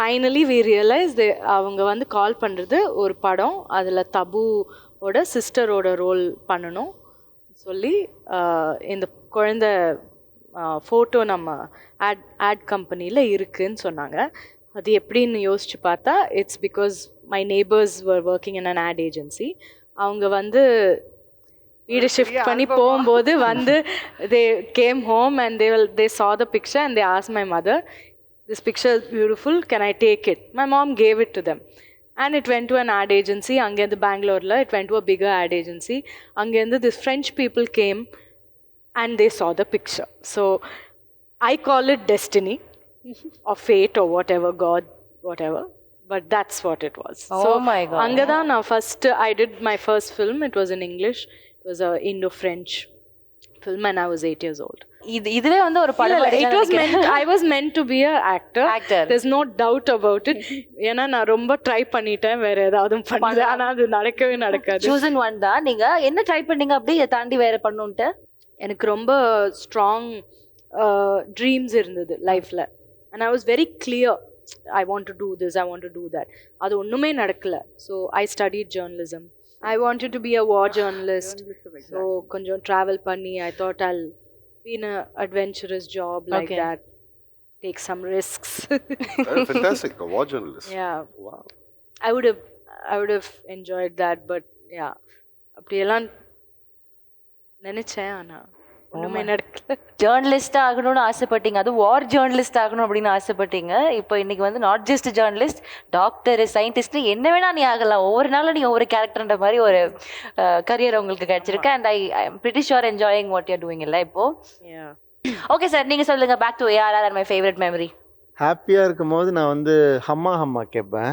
Finally we realise தே அவங்க வந்து கால் பண்ணுறது ஒரு படம். அதில் தபுவோட சிஸ்டரோட ரோல் பண்ணணும் சொல்லி இந்த குழந்தை ஃபோட்டோ நம்ம ஆட் ஆட் கம்பெனியில் இருக்குன்னு சொன்னாங்க. அது எப்படின்னு யோசிச்சு பார்த்தா it's because my neighbours were working in an ad agency அவங்க வந்து வீடு ஷிஃப்ட் பண்ணி போகும்போது வந்து they came home and they will they saw the picture and they asked my mother this picture is beautiful can i take it my mom gave it to them and it went to an ad agency அங்கேருந்து பெங்களூரில் it went to a bigger ad agency அங்கேருந்து this french people came and they saw the picture so i call it destiny or fate or whatever god whatever but that's what it was Oh so my God. அங்கே தான் நான் first I did my first film it was in English it was a Indo French and I was eight years old இது இதுவே வந்து ஒரு படம் it was meant I was meant to be a actor actor there's no doubt about it. ஏன்னா நான் ரொம்ப try பண்ணிட்டேன் வேற ஏதாவது பண்ணல ஆனா அது நடக்கவே நடக்காது. சூசன் ஒன் தான். நீங்க என்ன ட்ரை பண்ணீங்க அப்படி? இதை தாண்டி வேற பண்ணுன்ட்டு எனக்கு ரொம்ப ஸ்ட்ராங் ட்ரீம்ஸ் இருந்தது லைஃப்ல and I was very clear I want to do this I want to do that அது ஒன்றுமே நடக்கல. So I study journalism I wanted to be a war journalist so கொஞ்சம் ட்ராவல் பண்ணி I thought I'll be in a adventurous job like Okay. That take some risks Oh, fantastic. A war journalist. Yeah, Wow. I would have, I would have enjoyed that, but yeah, அப்படியெல்லாம் நினைச்சேன் ஆனா ஒண்ணுமே my- நடக்கல journalist ஆகணும்னு ஆசைப்பட்டீங்க. அது வார் journalist ஆகணும் அப்படின்னு ஆசைப்பட்டீங்க. இப்போ இன்னைக்கு வந்து not just journalist doctor scientist என்ன வேணா நீ ஆகலாம். ஒவ்வொரு நாளும் நீ ஒவ்வொரு கேரக்டர்ன்ற மாதிரி ஒரு கரியர் உங்களுக்கு கிடைச்சிருக்கு. And I I am pretty sure enjoying what you're doing இல்லை இப்போ. ஓகே சார் நீங்க சொல்லுங்க. Back to ARR my favourite memory ஹாப்பியாக இருக்கும் போது நான் வந்து ஹம்மா ஹம்மா கேட்பேன்.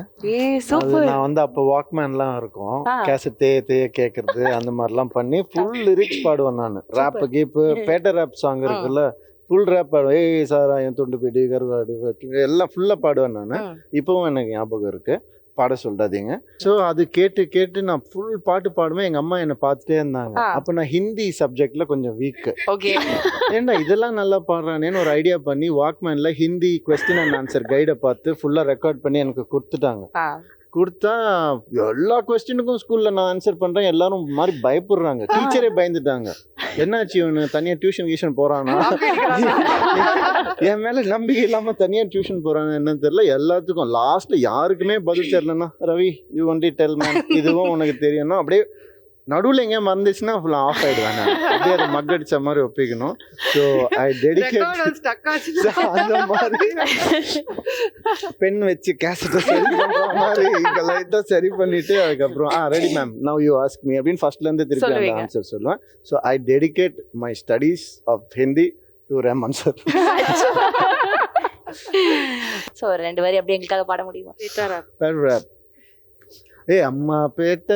நான் வந்து அப்போ வாக்மேன்லாம் இருக்கும். கேசட் தேய தேய கேட்கறது அந்த மாதிரிலாம் பண்ணி ஃபுல் லிரிக்ஸ் பாடுவேன் நான். Rap keep better rap song இருக்குல்ல ஃபுல் ரேப் பாடுவேன். ஏய் சாரா என் துண்டு பிடி கருவாடு எல்லாம் ஃபுல்லாக பாடுவேன் நான். இப்போவும் எனக்கு ஞாபகம் இருக்கு. பாட சொல்லாதீங்க. ஸோ அது கேட்டு கேட்டு நான் ஃபுல் பாட்டு பாடுவேன் எங்கள் அம்மா என்னை பார்த்துட்டே இருந்தாங்க. அப்போ நான் ஹிந்தி சப்ஜெக்ட்ல கொஞ்சம் வீக்கு ஓகே ஏன்டா இதெல்லாம் நல்லா பாடுறானேன்னு ஒரு ஐடியா பண்ணி வாக்மேன்ல ஹிந்தி கொஸ்டின் அண்ட் ஆன்சர் கைடை பார்த்து ஃபுல்லாக ரெக்கார்ட் பண்ணி எனக்கு கொடுத்துட்டாங்க. கொடுத்தா எல்லா கொஸ்டினுக்கும் ஸ்கூல்ல நான் ஆன்சர் பண்றேன். எல்லாரும் மாதிரி பயப்படுறாங்க. டீச்சரே பயந்துட்டாங்க. என்னாச்சு இவனு? தனியா டியூஷன் கீஷன் போறானா? என் மேல நம்பிக்கை இல்லாம தனியா டியூஷன் போறானா என்னன்னு தெரியல. எல்லாத்துக்கும் லாஸ்ட்ல யாருக்குமே பதில் தெரியலன்னா Ravi you only tell man இதுவும் உனக்கு தெரியும்னா அப்படியே நடுவில் எங்கேயா மறந்துச்சுன்னா ஃபுல்லாக ஆஃப் ஆயிடுவேன் நான். அப்படியே அதை மக்கடிச்ச மாதிரி ஒப்பிக்கணும். ஸோ ஐ டெடிகேட் அந்த மாதிரி பென் வச்சு கேசட்டை சரி பண்ற மாதிரி இங்க லைட்டா சரி பண்ணிட்டு அதுக்கப்புறம் ஆ ready ma'am now you ask me அப்படின்னு ஃபர்ஸ்ட்ல இருந்து திருப்பி அந்த. ஆன்சர் சொல்லுவேன். So I dedicate my studies of Hindi to Raman sir so ரெண்டு வரி அப்படி எங்களுக்காக பாட முடியுமா? ஏ அம்மா பேட்ட